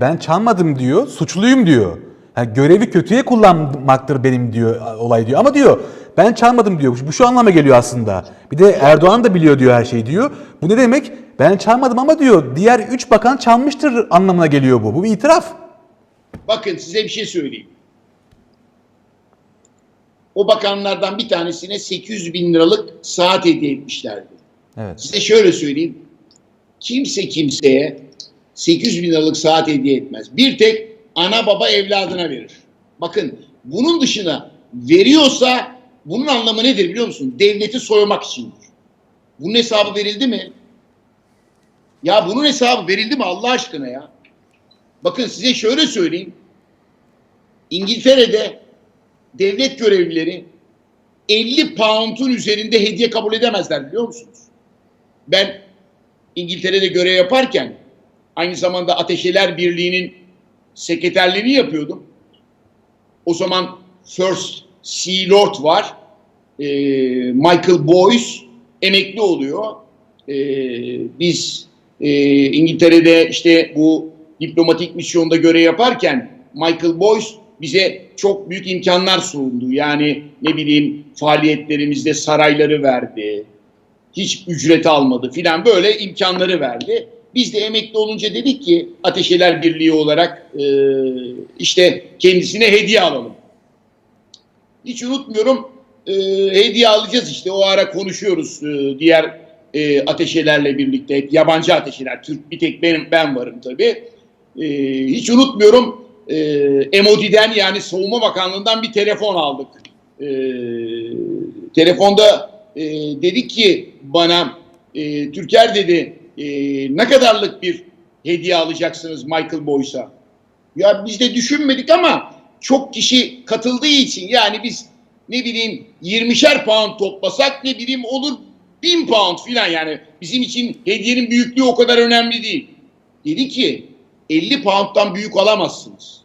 Ben çalmadım diyor. Suçluyum diyor. Yani görevi kötüye kullanmaktır benim diyor olay diyor. Ama diyor ben çalmadım diyor. Bu şu anlama geliyor aslında. Bir de Erdoğan da biliyor diyor her şeyi diyor. Bu ne demek? Ben çalmadım ama diyor diğer 3 bakan çalmıştır anlamına geliyor bu. Bu bir itiraf. Bakın size bir şey söyleyeyim. O bakanlardan bir tanesine 800 bin liralık saat hediye etmişlerdi. Evet. Size şöyle söyleyeyim. Kimse kimseye 800 bin liralık saat hediye etmez. Bir tek ana baba evladına verir. Bakın bunun dışına veriyorsa bunun anlamı nedir biliyor musun? Devleti soymak içindir. Bunun hesabı verildi mi? Ya bunun hesabı verildi mi Allah aşkına ya? Bakın size şöyle söyleyeyim. İngiltere'de devlet görevlileri 50 pound'un üzerinde hediye kabul edemezler biliyor musunuz? Ben İngiltere'de görev yaparken aynı zamanda Ateşeler Birliği'nin sekreterliğini yapıyordum. O zaman First Sea Lord var. Ee, Michael Boyce emekli oluyor. Ee, biz e, İngiltere'de işte bu diplomatik misyonda görev yaparken Michael Boyce bize çok büyük imkanlar sundu. Yani ne bileyim faaliyetlerimizde sarayları verdi. Hiç ücret almadı filan böyle imkanları verdi. Biz de emekli olunca dedik ki Ateşeler Birliği olarak e, işte kendisine hediye alalım. Hiç unutmuyorum e, hediye alacağız işte o ara konuşuyoruz e, diğer e, ateşelerle birlikte. Hep yabancı ateşeler Türk bir tek benim ben varım tabi e, hiç unutmuyorum e, Emodi'den yani Savunma Bakanlığı'ndan bir telefon aldık. E, telefonda e, dedik ki bana e, Türker dedi e, ne kadarlık bir hediye alacaksınız Michael Boyce'a ya biz de düşünmedik ama çok kişi katıldığı için yani biz ne bileyim 20'şer pound toplasak ne bileyim olur 1000 pound filan yani bizim için hediyenin büyüklüğü o kadar önemli değil. Dedi ki 50 pound'dan büyük alamazsınız.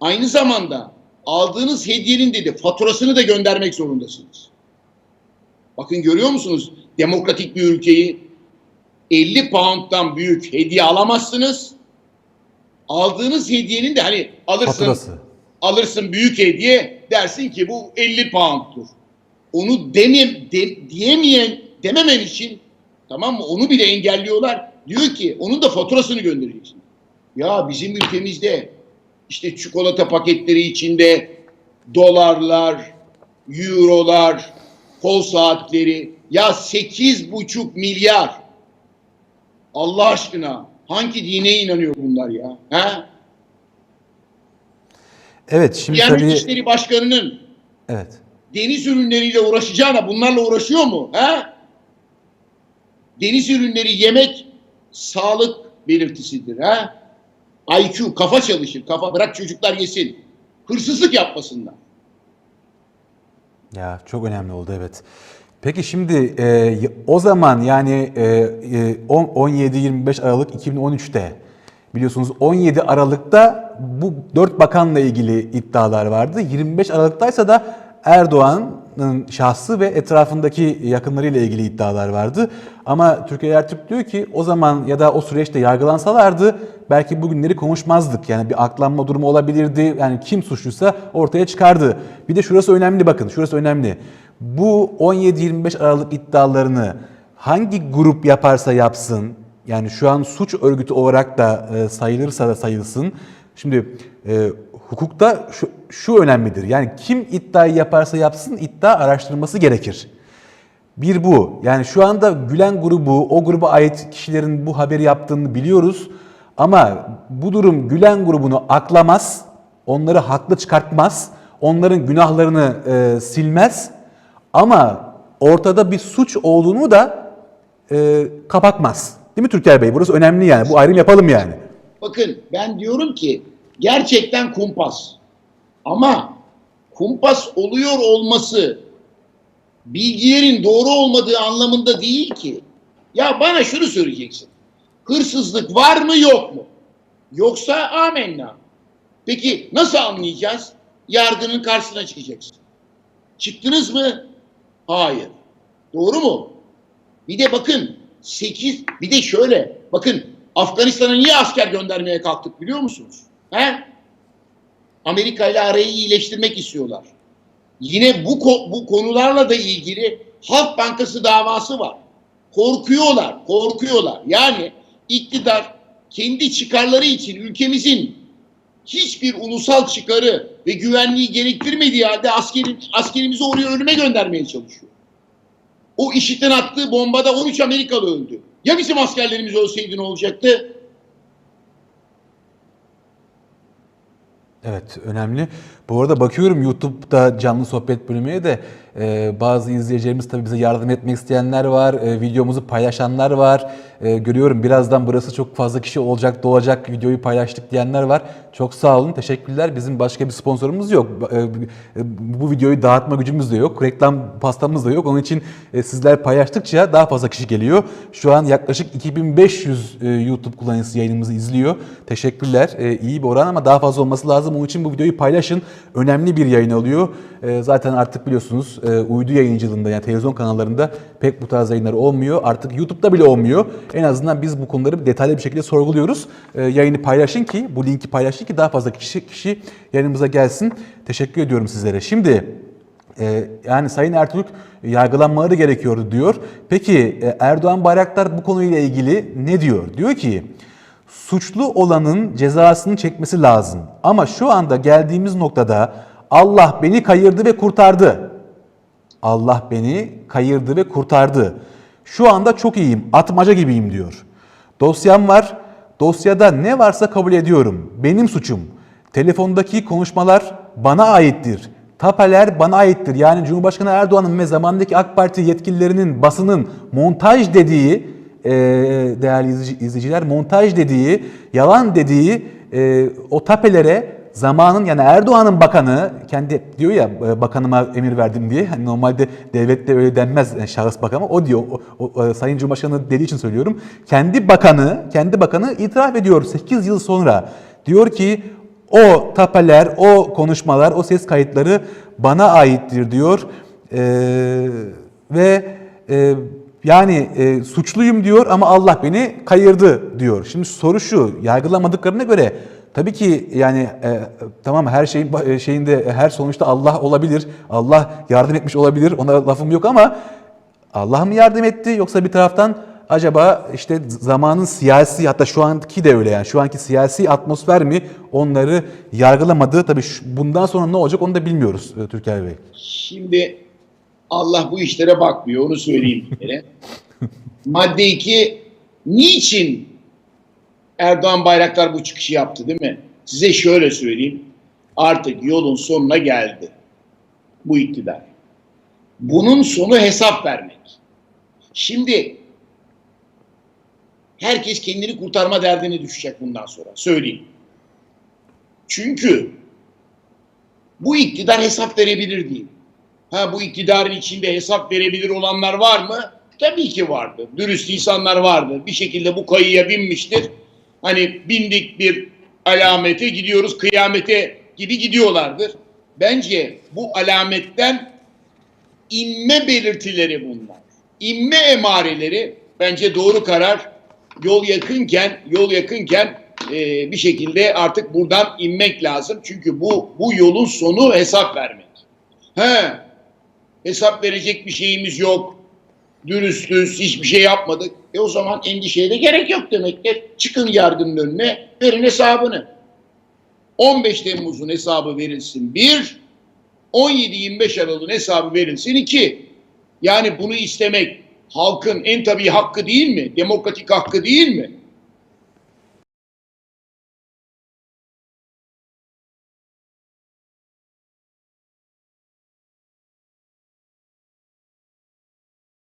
Aynı zamanda aldığınız hediyenin dedi faturasını da göndermek zorundasınız. Bakın görüyor musunuz demokratik bir ülkeyi 50 pound'dan büyük hediye alamazsınız. Aldığınız hediyenin de hani alırsın Faturası. alırsın büyük hediye dersin ki bu 50 pound'tur. Onu demem, de, diyemeyen dememen için tamam mı? Onu bile engelliyorlar. Diyor ki onun da faturasını göndereceksin. Ya bizim ülkemizde işte çikolata paketleri içinde dolarlar, eurolar, kol saatleri ya 8,5 milyar. Allah aşkına hangi dine inanıyor bunlar ya? Ha? Evet şimdi Diyanet tabii İşleri Başkanı'nın evet. deniz ürünleriyle uğraşacağına bunlarla uğraşıyor mu? Ha? Deniz ürünleri yemek sağlık belirtisidir. Ha? IQ, kafa çalışır. Kafa bırak çocuklar yesin. Hırsızlık yapmasınlar. Ya çok önemli oldu evet. Peki şimdi e, o zaman yani e, e, on- 17-25 Aralık 2013'te biliyorsunuz 17 Aralık'ta bu dört bakanla ilgili iddialar vardı. 25 Aralık'taysa da Erdoğan'ın şahsı ve etrafındaki yakınlarıyla ilgili iddialar vardı. Ama Türkiye Ertürk diyor ki o zaman ya da o süreçte yargılansalardı belki bugünleri konuşmazdık. Yani bir aklanma durumu olabilirdi. Yani kim suçluysa ortaya çıkardı. Bir de şurası önemli bakın şurası önemli. Bu 17-25 Aralık iddialarını hangi grup yaparsa yapsın yani şu an suç örgütü olarak da e, sayılırsa da sayılsın. Şimdi e, hukukta şu, şu önemlidir. Yani kim iddiayı yaparsa yapsın iddia araştırması gerekir. Bir bu. Yani şu anda Gülen grubu, o gruba ait kişilerin bu haberi yaptığını biliyoruz. Ama bu durum Gülen grubunu aklamaz, onları haklı çıkartmaz, onların günahlarını e, silmez. Ama ortada bir suç olduğunu da e, kapatmaz. Değil mi Türker Bey? Burası önemli yani. Bu ayrım yapalım yani. Bakın ben diyorum ki gerçekten kumpas. Ama kumpas oluyor olması bilgilerin doğru olmadığı anlamında değil ki. Ya bana şunu söyleyeceksin. Hırsızlık var mı yok mu? Yoksa amenna. Peki nasıl anlayacağız? Yargının karşısına çıkacaksın. Çıktınız mı? Hayır. Doğru mu? Bir de bakın 8 bir de şöyle bakın Afganistan'a niye asker göndermeye kalktık biliyor musunuz? He? Amerika ile arayı iyileştirmek istiyorlar. Yine bu bu konularla da ilgili Halk Bankası davası var. Korkuyorlar, korkuyorlar. Yani iktidar kendi çıkarları için ülkemizin hiçbir ulusal çıkarı ve güvenliği gerektirmediği halde askerin, askerimizi oraya ölüme göndermeye çalışıyor. O IŞİD'in attığı bombada 13 Amerikalı öldü. Ya bizim askerlerimiz ölseydi ne olacaktı? Evet önemli. Bu arada bakıyorum YouTube'da canlı sohbet bölümüne de e, bazı izleyicilerimiz tabii bize yardım etmek isteyenler var. e, videomuzu paylaşanlar var. E, görüyorum birazdan burası çok fazla kişi olacak dolacak videoyu paylaştık diyenler var. Çok sağ olun teşekkürler. Bizim başka bir sponsorumuz yok. E, e, bu videoyu dağıtma gücümüz de yok. Reklam pastamız da yok. Onun için e, sizler paylaştıkça daha fazla kişi geliyor. Şu an yaklaşık 2500 e, YouTube kullanıcısı yayınımızı izliyor. Teşekkürler. E, iyi bir oran ama daha fazla olması lazım. Onun için bu videoyu paylaşın. Önemli bir yayın oluyor. E, zaten artık biliyorsunuz e, uydu yayıncılığında yani televizyon kanallarında pek bu tarz yayınlar olmuyor. Artık YouTube'da bile olmuyor. En azından biz bu konuları detaylı bir şekilde sorguluyoruz. E, yayını paylaşın ki, bu linki paylaşın ki daha fazla kişi, kişi yayınımıza gelsin. Teşekkür ediyorum sizlere. Şimdi ee, yani Sayın Ertuğrul yargılanmaları gerekiyordu diyor. Peki e, Erdoğan Bayraktar bu konuyla ilgili ne diyor? Diyor ki suçlu olanın cezasını çekmesi lazım. Ama şu anda geldiğimiz noktada Allah beni kayırdı ve kurtardı. Allah beni kayırdı ve kurtardı. Şu anda çok iyiyim, atmaca gibiyim diyor. Dosyam var, dosyada ne varsa kabul ediyorum. Benim suçum. Telefondaki konuşmalar bana aittir. Tapeler bana aittir. Yani Cumhurbaşkanı Erdoğan'ın ve zamandaki AK Parti yetkililerinin basının montaj dediği, e, değerli izleyici- izleyiciler, montaj dediği, yalan dediği e, o tapelere zamanın yani Erdoğan'ın bakanı kendi diyor ya e, bakanıma emir verdim diye. Hani normalde devlette öyle denmez yani şahıs bakanı o diyor. O, o, e, Sayın Cumhurbaşkanı dediği için söylüyorum. Kendi bakanı, kendi bakanı itiraf ediyor 8 yıl sonra. Diyor ki o tapeler, o konuşmalar, o ses kayıtları bana aittir diyor. Ee, ve e, yani e, suçluyum diyor ama Allah beni kayırdı diyor. Şimdi soru şu, yargılamadıklarına göre tabii ki yani e, tamam her şeyin e, şeyinde her sonuçta Allah olabilir. Allah yardım etmiş olabilir. Ona lafım yok ama Allah mı yardım etti yoksa bir taraftan acaba işte zamanın siyasi hatta şu anki de öyle yani şu anki siyasi atmosfer mi onları yargılamadı. Tabii bundan sonra ne olacak onu da bilmiyoruz e, Türker Bey. Şimdi Allah bu işlere bakmıyor onu söyleyeyim bir kere. Madde 2 niçin Erdoğan Bayraktar bu çıkışı yaptı değil mi? Size şöyle söyleyeyim. Artık yolun sonuna geldi. Bu iktidar. Bunun sonu hesap vermek. Şimdi herkes kendini kurtarma derdine düşecek bundan sonra. Söyleyeyim. Çünkü bu iktidar hesap verebilir değil. Ha bu iktidarın içinde hesap verebilir olanlar var mı? Tabii ki vardır. Dürüst insanlar vardır. Bir şekilde bu kayıya binmiştir. Hani bindik bir alamete gidiyoruz kıyamete gibi gidiyorlardır. Bence bu alametten inme belirtileri bunlar. İnme emareleri bence doğru karar. Yol yakınken, yol yakınken e, bir şekilde artık buradan inmek lazım. Çünkü bu bu yolun sonu hesap vermek. He, hesap verecek bir şeyimiz yok. Dürüstüz, hiçbir şey yapmadık. E o zaman endişeye de gerek yok demektir. Çıkın yargının önüne, verin hesabını. 15 Temmuz'un hesabı verilsin bir, 17-25 Aralık'ın hesabı verilsin iki. Yani bunu istemek halkın en tabii hakkı değil mi? Demokratik hakkı değil mi?